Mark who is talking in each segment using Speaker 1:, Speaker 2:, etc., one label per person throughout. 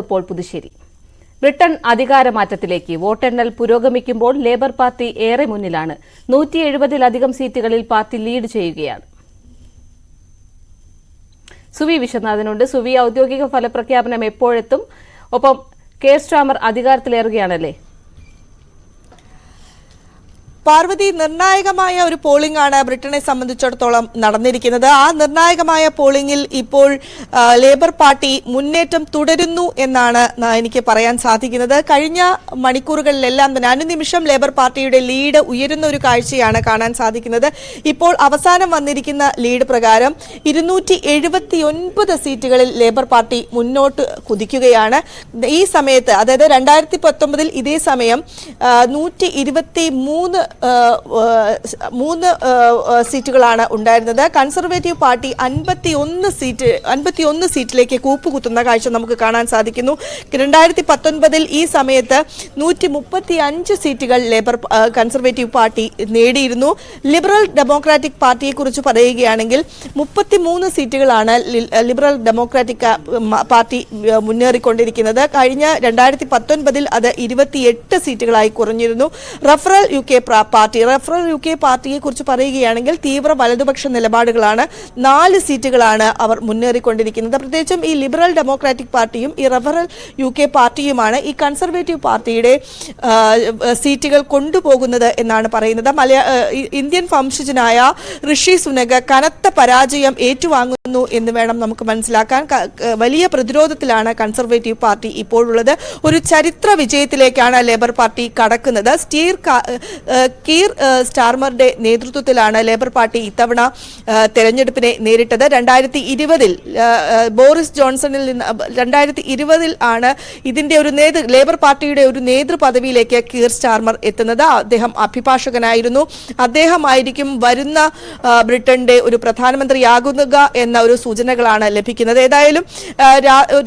Speaker 1: ഇപ്പോൾ പുതുശ്ശേരി. ബ്രിട്ടൻ അധികാരമാറ്റത്തിലേക്ക് വോട്ടെണ്ണൽ പുരോഗമിക്കുമ്പോൾ ലേബർ പാർട്ടി ഏറെ മുന്നിലാണ്. നൂറ്റി എഴുപതിലധികം സീറ്റുകളിൽ പാർട്ടി ലീഡ് ചെയ്യുകയാണ്. സുവി വിശ്വനാഥനുണ്ട്. സുവി ഔദ്യോഗിക ഫലപ്രഖ്യാപനം എപ്പോഴെത്തും. ഒപ്പം കെ സ്ട്രാമർ അധികാരത്തിലേറുകയാണല്ലേ?
Speaker 2: പാർവതി നിർണായകമായ ഒരു പോളിംഗ് ആണ് ബ്രിട്ടനെ സംബന്ധിച്ചിടത്തോളം നടന്നിരിക്കുന്നത്. ആ നിർണായകമായ പോളിംഗിൽ ഇപ്പോൾ ലേബർ പാർട്ടി മുന്നേറ്റം തുടരുന്നു എന്നാണ് എനിക്ക് പറയാൻ സാധിക്കുന്നത്. കഴിഞ്ഞ മണിക്കൂറുകളിലെല്ലാം തന്നെ അനുനിമിഷം ലേബർ പാർട്ടിയുടെ ലീഡ് ഉയരുന്ന ഒരു കാഴ്ചയാണ് കാണാൻ സാധിക്കുന്നത്. ഇപ്പോൾ അവസാനം വന്നിരിക്കുന്ന ലീഡ് പ്രകാരം ഇരുന്നൂറ്റി സീറ്റുകളിൽ ലേബർ പാർട്ടി മുന്നോട്ട് കുതിക്കുകയാണ്. ഈ സമയത്ത് അതായത് രണ്ടായിരത്തി പത്തൊമ്പതിൽ ഇതേ സമയം നൂറ്റി ഇരുപത്തി മൂന്ന് മൂന്ന് സീറ്റുകളാണ് ഉണ്ടായിരുന്നത്. കൺസർവേറ്റീവ് പാർട്ടി അൻപത്തി ഒന്ന് സീറ്റ് അൻപത്തി ഒന്ന് സീറ്റിലേക്ക് കൂപ്പുകുത്തുന്ന കാഴ്ച നമുക്ക് കാണാൻ സാധിക്കുന്നു. രണ്ടായിരത്തി പത്തൊൻപതിൽ ഈ സമയത്ത് നൂറ്റി മുപ്പത്തി അഞ്ച് സീറ്റുകൾ ലേബർ കൺസർവേറ്റീവ് പാർട്ടി നേടിയിരുന്നു. ലിബറൽ ഡെമോക്രാറ്റിക് പാർട്ടിയെക്കുറിച്ച് പറയുകയാണെങ്കിൽ മുപ്പത്തി മൂന്ന് സീറ്റുകളാണ് ലിബറൽ ഡെമോക്രാറ്റിക് പാർട്ടി മുന്നേറിക്കൊണ്ടിരിക്കുന്നത്. കഴിഞ്ഞ രണ്ടായിരത്തി പത്തൊൻപതിൽ അത് ഇരുപത്തിയെട്ട് സീറ്റുകളായി കുറഞ്ഞിരുന്നു. റഫറൽ യു കെ പ്ര- പാർട്ടി റഫറൽ യു കെ പാർട്ടിയെ കുറിച്ച് പറയുകയാണെങ്കിൽ തീവ്ര വലതുപക്ഷ നിലപാടുകളാണ് നാല് സീറ്റുകളാണ് അവർ മുന്നേറിക്കൊണ്ടിരിക്കുന്നത്. പ്രത്യേകിച്ചും ഈ ലിബറൽ ഡെമോക്രാറ്റിക് പാർട്ടിയും ഈ റഫറൽ യു കെ പാർട്ടിയുമാണ് ഈ കൺസർവേറ്റീവ് പാർട്ടിയുടെ സീറ്റുകൾ കൊണ്ടുപോകുന്നത് എന്നാണ് പറയുന്നത്. മലയാ ഇന്ത്യൻ വംശജനായ ഋഷി സുനക കനത്ത പരാജയം ഏറ്റുവാങ്ങുന്നു എന്ന് വേണം നമുക്ക് മനസ്സിലാക്കാൻ. വലിയ പ്രതിരോധത്തിലാണ് കൺസർവേറ്റീവ് പാർട്ടി ഇപ്പോഴുള്ളത്. ഒരു ചരിത്ര വിജയത്തിലേക്കാണ് ലേബർ പാർട്ടി കടക്കുന്നത്. സ്റ്റീർ കീർ സ്റ്റാർമറുടെ നേതൃത്വത്തിലാണ് ലേബർ പാർട്ടി ഇത്തവണ തെരഞ്ഞെടുപ്പിനെ നേരിട്ടത്. രണ്ടായിരത്തി ഇരുപതിൽ ബോറിസ് ജോൺസണിൽ നിന്ന് രണ്ടായിരത്തി ഇരുപതിൽ ആണ് ഇതിന്റെ ഒരു നേതൃ ലേബർ പാർട്ടിയുടെ ഒരു നേതൃ പദവിയിലേക്ക് കീർ സ്റ്റാർമർ എത്തുന്നത്. അദ്ദേഹം അഭിഭാഷകനായിരുന്നു. അദ്ദേഹമായിരിക്കും വരുന്ന ബ്രിട്ടന്റെ ഒരു പ്രധാനമന്ത്രിയാകുക എന്ന ഒരു സൂചനകളാണ് ലഭിക്കുന്നത്. ഏതായാലും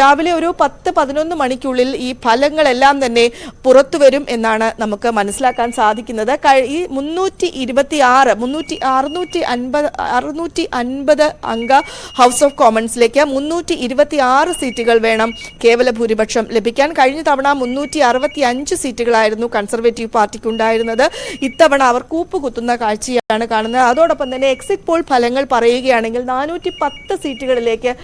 Speaker 2: രാവിലെ ഒരു പത്ത് പതിനൊന്ന് മണിക്കുള്ളിൽ ഈ ഫലങ്ങളെല്ലാം തന്നെ പുറത്തുവരും എന്നാണ് നമുക്ക് മനസ്സിലാക്കാൻ സാധിക്കുന്നത്. ഈ മുന്നൂറ്റി ഇരുപത്തി ആറ് മുന്നൂറ്റി അറുന്നൂറ്റി അൻപത് അറുന്നൂറ്റി അൻപത് അംഗ ഹൗസ് ഓഫ് കോമൺസിലേക്ക് മുന്നൂറ്റി ഇരുപത്തി ആറ് സീറ്റുകൾ വേണം കേവല ഭൂരിപക്ഷം ലഭിക്കാൻ. കഴിഞ്ഞ തവണ മുന്നൂറ്റി അറുപത്തി അഞ്ച് സീറ്റുകളായിരുന്നു കൺസർവേറ്റീവ് പാർട്ടിക്ക് ഉണ്ടായിരുന്നത് ഇത്തവണ അവർ കൂപ്പുകുത്തുന്ന കാഴ്ചയാണ് കാണുന്നത്. അതോടൊപ്പം തന്നെ എക്സിറ്റ് പോൾ ഫലങ്ങൾ പറയുകയാണെങ്കിൽ നാനൂറ്റി പത്ത് സീറ്റുകളിലേക്ക്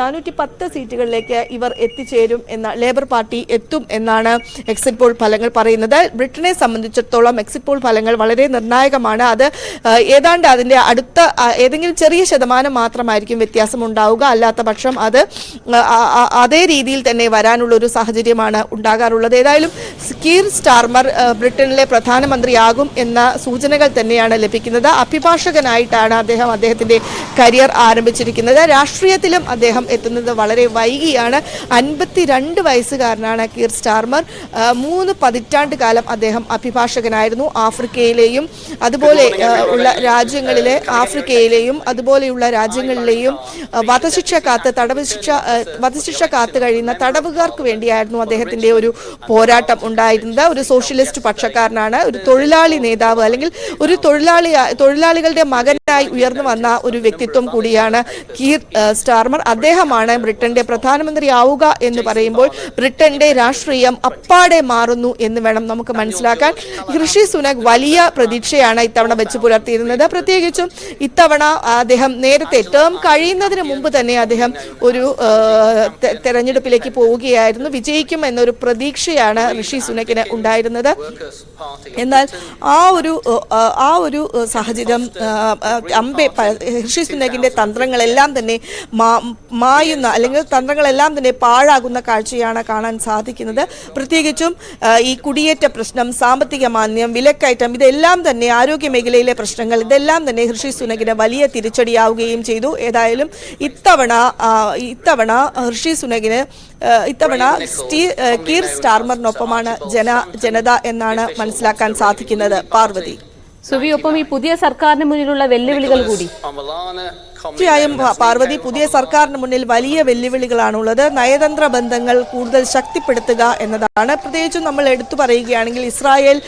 Speaker 2: നാനൂറ്റി പത്ത് സീറ്റുകളിലേക്ക് ഇവർ എത്തിച്ചേരും എന്ന ലേബർ പാർട്ടി എത്തും എന്നാണ് എക്സിറ്റ് പോൾ ഫലങ്ങൾ പറയുന്നത്. ബ്രിട്ടനെ സംബന്ധിച്ചിടത്തോളം എക്സിറ്റ് പോൾ ഫലങ്ങൾ വളരെ നിർണായകമാണ്. അത് ഏതാണ്ട് അതിന്റെ അടുത്ത ഏതെങ്കിലും ചെറിയ ശതമാനം മാത്രമായിരിക്കും വ്യത്യാസം ഉണ്ടാവുക. അല്ലാത്ത പക്ഷം അത് അതേ രീതിയിൽ തന്നെ വരാനുള്ള ഒരു സാഹചര്യമാണ് ഉണ്ടാകാറുള്ളത്. ഏതായാലും കീർ സ്റ്റാർമർ ബ്രിട്ടനിലെ പ്രധാനമന്ത്രിയാകും എന്ന സൂചനകൾ തന്നെയാണ് ലഭിക്കുന്നത്. അഭിഭാഷകനായിട്ടാണ് അദ്ദേഹം അദ്ദേഹത്തിന്റെ കരിയർ ആരംഭിച്ചിരിക്കുന്നത്. രാഷ്ട്രീയത്തിലും അദ്ദേഹം എത്തുന്നത് വളരെ വൈകിയാണ്. അൻപത്തിരണ്ട് വയസ്സുകാരനാണ് കീർ സ്റ്റാർമർ. മൂന്ന് പതിറ്റാണ്ട് കാലം അദ്ദേഹം അഭിഭാഷകനായിരുന്നു. ആഫ്രിക്കയിലെയും അതുപോലെ ഉള്ള രാജ്യങ്ങളിലെ ആഫ്രിക്കയിലെയും അതുപോലെയുള്ള രാജ്യങ്ങളിലെയും വധശിക്ഷ കാത്ത് തടവ് ശിക്ഷ വധശിക്ഷ കാത്ത് കഴിയുന്ന തടവുകാർക്ക് വേണ്ടിയായിരുന്നു അദ്ദേഹത്തിന്റെ ഒരു പോരാട്ടം ഉണ്ടായിരുന്നത്. ഒരു സോഷ്യലിസ്റ്റ് പക്ഷക്കാരനാണ്. ഒരു തൊഴിലാളി നേതാവ് അല്ലെങ്കിൽ ഒരു തൊഴിലാളി തൊഴിലാളികളുടെ മകനായി ഉയർന്നു വന്ന ഒരു വ്യക്തിത്വം കൂടിയാണ് കീർ സ്റ്റാർമർ. അദ്ദേഹമാണ് ബ്രിട്ടന്റെ പ്രധാനമന്ത്രി ആവുക എന്ന് പറയുമ്പോൾ ബ്രിട്ടന്റെ രാഷ്ട്രീയം അപ്പാടെ മാറുന്നു എന്ന് വേണം നമുക്ക് മനസ്സിലാക്കാൻ. ഋഷി സുനക് വലിയ പ്രതീക്ഷയാണ് ഇത്തവണ വെച്ച് പുലർത്തിയിരുന്നത്. പ്രത്യേകിച്ചും ഇത്തവണ അദ്ദേഹം നേരത്തെ ടേം കഴിയുന്നതിന് മുമ്പ് തന്നെ അദ്ദേഹം ഒരു തെരഞ്ഞെടുപ്പിലേക്ക് പോവുകയായിരുന്നു. വിജയിക്കും എന്നൊരു പ്രതീക്ഷയാണ് ഋഷി സുനക്കിന് ഉണ്ടായിരുന്നത്. എന്നാൽ ആ ഒരു ആ, ഒരു സാഹചര്യം അമ്പെ ഋഷി സുനക്കിന്റെ തന്ത്രങ്ങളെല്ലാം തന്നെ മായുന്ന അല്ലെങ്കിൽ തന്ത്രങ്ങളെല്ലാം തന്നെ പാഴാകുന്ന കാഴ്ചയാണ് കാണാൻ സാധിക്കുന്നത്. പ്രത്യേകിച്ചും ഈ കുടിയേറ്റ പ്രശ്നം സാമ്പത്തിക മാന്ദ്യം വിലക്കയറ്റം ഇതെല്ലാം തന്നെ ആരോഗ്യ മേഖലയിലെ പ്രശ്നങ്ങൾ ഇതെല്ലാം തന്നെ ഹൃഷി സുനകിന് വലിയ തിരിച്ചടിയാവുകയും ചെയ്തു ഏതായാലും ഇത്തവണ ഇത്തവണ ഹൃഷി സുനകിന് ഇത്തവണ സ്റ്റീ കീർ സ്റ്റാർമറിനൊപ്പമാണ് ജന ജനത എന്നാണ് മനസ്സിലാക്കാൻ സാധിക്കുന്നത് പാർവതി
Speaker 1: സുവി ഒപ്പം ഈ പുതിയ സർക്കാരിന് മുന്നിലുള്ള വെല്ലുവിളികൾ കൂടി
Speaker 2: തീർച്ചയായും പാർവതി പുതിയ സർക്കാരിന് മുന്നിൽ വലിയ വെല്ലുവിളികളാണുള്ളത്. നയതന്ത്ര ബന്ധങ്ങൾ കൂടുതൽ ശക്തിപ്പെടുത്തുക എന്നതാണ്. പ്രത്യേകിച്ചും നമ്മൾ എടുത്തു പറയുകയാണെങ്കിൽ ഇസ്രായേൽ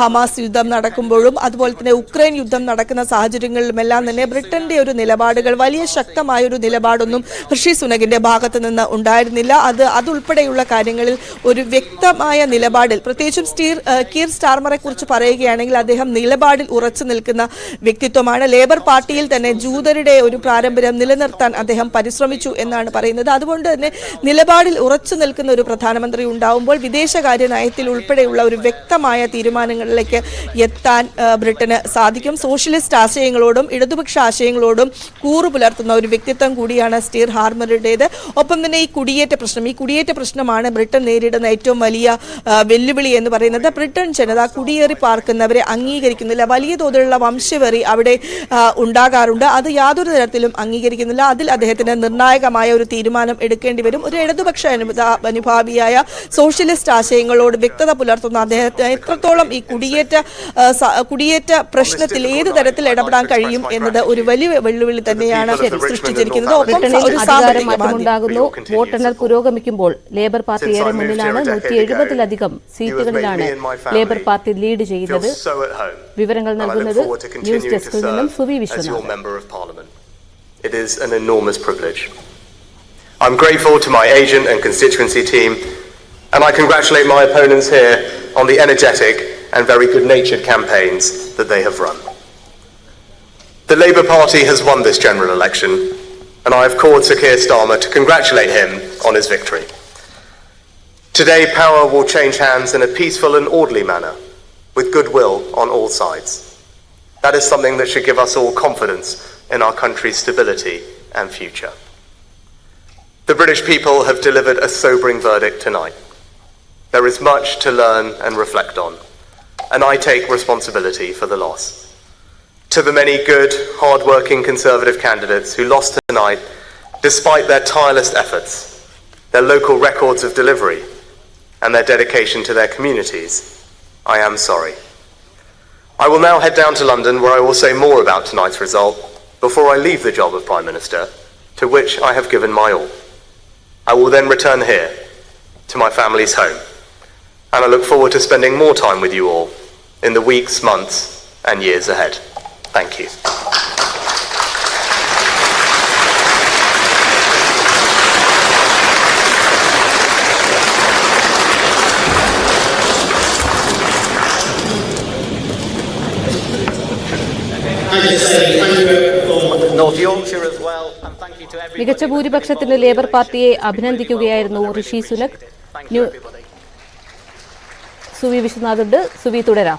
Speaker 2: ഹമാസ് യുദ്ധം നടക്കുമ്പോഴും അതുപോലെ തന്നെ ഉക്രൈൻ യുദ്ധം നടക്കുന്ന സാഹചര്യങ്ങളിലുമെല്ലാം തന്നെ ബ്രിട്ടന്റെ ഒരു നിലപാടുകൾ വലിയ ശക്തമായ ഒരു നിലപാടൊന്നും ഋഷി സുനകിന്റെ ഭാഗത്ത് നിന്ന് ഉണ്ടായിരുന്നില്ല. അത് അതുൾപ്പെടെയുള്ള കാര്യങ്ങളിൽ ഒരു വ്യക്തമായ നിലപാടിൽ പ്രത്യേകിച്ചും സ്റ്റീർ കീർ സ്റ്റാർമറെ കുറിച്ച് പറയുകയാണെങ്കിൽ അദ്ദേഹം നിലപാടിൽ ഉറച്ചു നിൽക്കുന്ന വ്യക്തിത്വമാണ്. ലേബർ പാർട്ടിയിൽ തന്നെ ജൂതരുടെ ഒരു പാരമ്പര്യം നിലനിർത്താൻ അദ്ദേഹം പരിശ്രമിച്ചു എന്നാണ് പറയുന്നത്. അതുകൊണ്ട് തന്നെ നിലപാടിൽ ഉറച്ചു നിൽക്കുന്ന ഒരു പ്രധാനമന്ത്രി ഉണ്ടാവുമ്പോൾ വിദേശകാര്യ നയത്തിൽ ഉൾപ്പെടെയുള്ള ഒരു വ്യക്തമായ തീരുമാനങ്ങളിലേക്ക് എത്താൻ ബ്രിട്ടന് സാധിക്കും. സോഷ്യലിസ്റ്റ് ആശയങ്ങളോടും ഇടതുപക്ഷ ആശയങ്ങളോടും കൂറു പുലർത്തുന്ന ഒരു വ്യക്തിത്വം കൂടിയാണ് സ്റ്റീർ ഹാർമറുടേത്. ഒപ്പം തന്നെ ഈ കുടിയേറ്റ പ്രശ്നം ഈ കുടിയേറ്റ പ്രശ്നമാണ് ബ്രിട്ടൻ നേരിടുന്ന ഏറ്റവും വലിയ വെല്ലുവിളി എന്ന് പറയുന്നത്. ബ്രിട്ടൻ ജനത കുടിയേറി പാർക്കുന്നവരെ അംഗീകരിക്കുന്നില്ല. വലിയ തോതിലുള്ള വംശവെറി അവിടെ ഉണ്ടാകാറുണ്ട്. അത് യാതൊരു തരത്തിലും അംഗീകരിക്കുന്നില്ല. അതിൽ അദ്ദേഹത്തിന് നിർണായകമായ ഒരു തീരുമാനം എടുക്കേണ്ടി വരും. ഒരു ഇടതുപക്ഷ അനുഭ- അനുഭാവിയായ സോഷ്യലിസ്റ്റ് ആശയങ്ങളോട് വ്യക്തത പുലർത്തുന്ന അദ്ദേഹത്തെ എത്രത്തോളം ഈ കുടിയേറ്റ കുടിയേറ്റ പ്രശ്നത്തിൽ ഏത് തരത്തിൽ ഇടപെടാൻ കഴിയും എന്നത് ഒരു വലിയ വെല്ലുവിളി തന്നെയാണ് സൃഷ്ടിച്ചിരിക്കുന്നത്.
Speaker 1: മാറ്റമുണ്ടാകുന്നു വോട്ടെണ്ണൽ പുരോഗമിക്കുമ്പോൾ ലേബർ പാർട്ടി ഏറെ മുന്നിലാണ് നൂറ്റി എഴുപതിലധികം സീറ്റുകളിലാണ് ലേബർ പാർട്ടി ലീഡ് ചെയ്യുന്നത് വിവരങ്ങൾ നൽകുന്നത് ന്യൂസ് ഡെസ്കിൽ നിന്നും Suvi Vishwanath
Speaker 3: It is an enormous privilege. I'm grateful to my agent and constituency team, and I congratulate my opponents here on the energetic and very good-natured campaigns that they have run. The Labour Party has won this general election, and I have called Sir Keir Starmer to congratulate him on his victory. Today, power will change hands in a peaceful and orderly manner, with goodwill on all sides. That is something that should give us all confidence in our country's stability and future. The British people have delivered a sobering verdict tonight. There is much to learn and reflect on, and I take responsibility for the loss. To the many good, hard-working Conservative candidates who lost tonight, despite their tireless efforts, their local records of delivery, and their dedication to their communities, I am sorry. I will now head down to London where I will say more about tonight's result before I leave the job of Prime Minister, to which I have given my all. I will then return here, to my family's home, and I look forward to spending more time with you all in the weeks, months, and years ahead. Thank you. As well, and thank you.
Speaker 1: മികച്ച ഭൂരിപക്ഷത്തിന് labour പാർട്ടിയെ അഭിനന്ദിക്കുകയായിരുന്നു ഋഷി സുനക്. സുവി വിശ്വനാഥുണ്ട്. സുവി തുടരാം.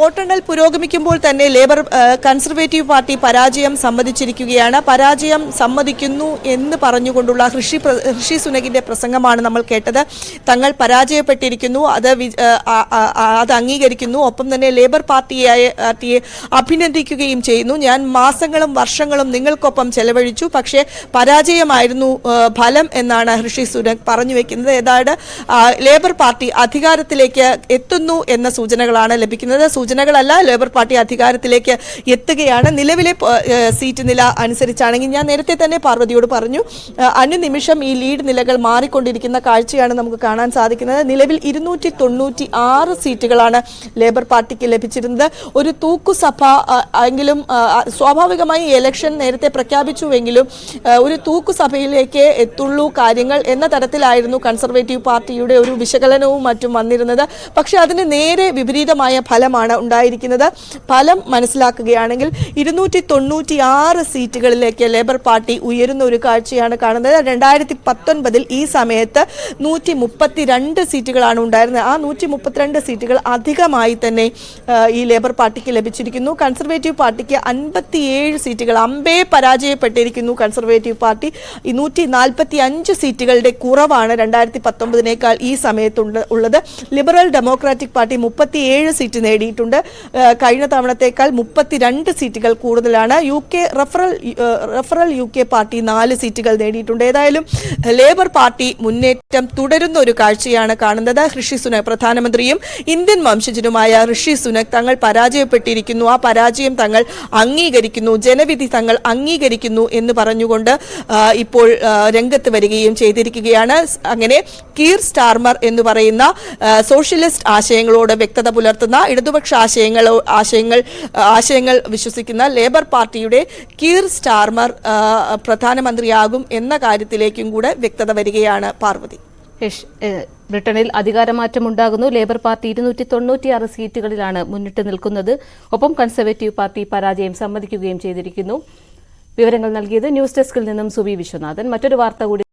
Speaker 2: വോട്ടെണ്ണൽ പുരോഗമിക്കുമ്പോൾ തന്നെ labour Conservative party പരാജയം സമ്മതിച്ചിരിക്കുകയാണ്. പരാജയം സമ്മതിക്കുന്നു എന്ന് പറഞ്ഞുകൊണ്ടുള്ള ഋഷി ഋഷി സുനകിന്റെ പ്രസംഗമാണ് നമ്മൾ കേട്ടത്. തങ്ങൾ പരാജയപ്പെട്ടിരിക്കുന്നു അത് അത് അംഗീകരിക്കുന്നു. ഒപ്പം തന്നെ ലേബർ പാർട്ടിയായ പാർട്ടിയെ അഭിനന്ദിക്കുകയും ചെയ്യുന്നു. ഞാൻ മാസങ്ങളും വർഷങ്ങളും നിങ്ങൾക്കൊപ്പം ചെലവഴിച്ചു. പക്ഷേ പരാജയമായിരുന്നു ഫലം എന്നാണ് ഋഷി സുനക് പറഞ്ഞു വെക്കുന്നത്. ഏതാണ്ട് ലേബർ പാർട്ടി അധികാരത്തിലേക്ക് എത്തുന്നു എന്ന സൂചനകളാണ് ലഭിക്കുന്നത്. സൂചനകളല്ല ലേബർ പാർട്ടി അധികാരത്തിലേക്ക് എത്തുകയാണ്. നിലവിലെ സീറ്റ് നില അനുസരിച്ചാണെങ്കിൽ ഞാൻ നേരത്തെ തന്നെ പാർവതിയോട് പറഞ്ഞു അനുനിമിഷം ഈ ലീഡ് നിലകൾ മാറിക്കൊണ്ടിരിക്കുന്ന കാഴ്ചയാണ് നമുക്ക് കാണാൻ സാധിക്കുന്നത്. നിലവിൽ ഇരുന്നൂറ്റി തൊണ്ണൂറ്റി ആറ് സീറ്റുകളാണ് ലേബർ പാർട്ടിക്ക് ലഭിച്ചിരുന്നത്. ഒരു തൂക്കുസഭ എങ്കിലും സ്വാഭാവികമായി ഇലക്ഷൻ നേരത്തെ പ്രഖ്യാപിച്ചുവെങ്കിലും ഒരു തൂക്കുസഭയിലേക്ക് എത്തുള്ളൂ കാര്യങ്ങൾ എന്ന തരത്തിലായിരുന്നു കൺസർവേറ്റീവ് പാർട്ടിയുടെ ഒരു വിശകലനവും മറ്റും വന്നിരുന്നത്. പക്ഷേ അതിന് നേരെ വിപരീതമായ ഫലമാണ് ഉണ്ടായിരിക്കുന്നത്. ഫലം മനസ്സിലാക്കുകയാണെങ്കിൽ ഇരുന്നൂറ്റി തൊണ്ണൂറ്റി ആറ് സീറ്റുകളിലേക്ക് ലേബർ പാർട്ടി ഉയരുന്ന ഒരു കാഴ്ചയാണ് കാണുന്നത്. രണ്ടായിരത്തി പത്തൊൻപതിൽ ഈ സമയത്ത് നൂറ്റി മുപ്പത്തിരണ്ട് സീറ്റുകളാണ് ഉണ്ടായിരുന്നത്. ആ നൂറ്റി മുപ്പത്തിരണ്ട് സീറ്റുകൾ അധികമായി തന്നെ ഈ ലേബർ പാർട്ടിക്ക് ലഭിച്ചിരിക്കുന്നു. കൺസർവേറ്റീവ് പാർട്ടിക്ക് അൻപത്തിയേഴ് സീറ്റുകൾ അമ്പേ പരാജയപ്പെട്ടിരിക്കുന്നു കൺസർവേറ്റീവ് പാർട്ടി. നൂറ്റി നാൽപ്പത്തി അഞ്ച് സീറ്റുകളുടെ കുറവാണ് രണ്ടായിരത്തി പത്തൊമ്പതിനേക്കാൾ ഈ സമയത്തുണ്ട് ഉള്ളത്. ലിബറൽ ഡെമോക്രാറ്റിക് പാർട്ടി മുപ്പത്തിയേഴ് സീറ്റ് നേടി. നേടിയിട്ടുണ്ട് ആ, കഴിഞ്ഞ തവണത്തേക്കാൾ മുപ്പത്തിരണ്ട് സീറ്റുകൾ കൂടുതലാണ്. U K referral referral U K party നാല് സീറ്റുകൾ നേടിയിട്ടുണ്ട്. ഏതായാലും ലേബർ പാർട്ടി മുന്നേറ്റം തുടരുന്ന ഒരു കാഴ്ചയാണ് കാണുന്നത്. ഋഷി സുനക് പ്രധാനമന്ത്രിയും ഇന്ത്യൻ വംശജനുമായ ഋഷി സുനക് തങ്ങൾ പരാജയപ്പെട്ടിരിക്കുന്നു. ആ പരാജയം തങ്ങൾ അംഗീകരിക്കുന്നു. ജനവിധി തങ്ങൾ അംഗീകരിക്കുന്നു എന്ന് പറഞ്ഞുകൊണ്ട് ഇപ്പോൾ രംഗത്ത് വരികയും ചെയ്തിരിക്കുകയാണ്. അങ്ങനെ കീർ സ്റ്റാർമർ എന്ന് പറയുന്ന സോഷ്യലിസ്റ്റ് ആശയങ്ങളോട് വ്യക്തത പുലർത്തുന്ന ഇടതുപക്ഷ ആശയങ്ങളോ ആശയങ്ങൾ ആശയങ്ങൾ ആശയങ്ങൾ വിശ്വസിക്കുന്ന ലേബർ പാർട്ടിയുടെ കീർ സ്റ്റാർമർ പ്രധാനമന്ത്രിയാകും എന്ന കാര്യത്തിലേക്കും കൂടെ വ്യക്തത വരികയാണ് പാർവതി.
Speaker 1: ബ്രിട്ടനിൽ അധികാരമാറ്റം ഉണ്ടാകുന്നു ലേബർ പാർട്ടി ഇരുന്നൂറ്റി തൊണ്ണൂറ്റിയാറ് സീറ്റുകളിലാണ് മുന്നിട്ട് നിൽക്കുന്നത്. ഒപ്പം കൺസർവേറ്റീവ് പാർട്ടി പരാജയം സമ്മതിക്കുകയും ചെയ്തിരിക്കുന്നു. വിവരങ്ങൾ നൽകിയത് ന്യൂസ് ഡെസ്കിൽ നിന്നും സുബി വിശ്വനാഥൻ. മറ്റൊരു വാർത്ത കൂടി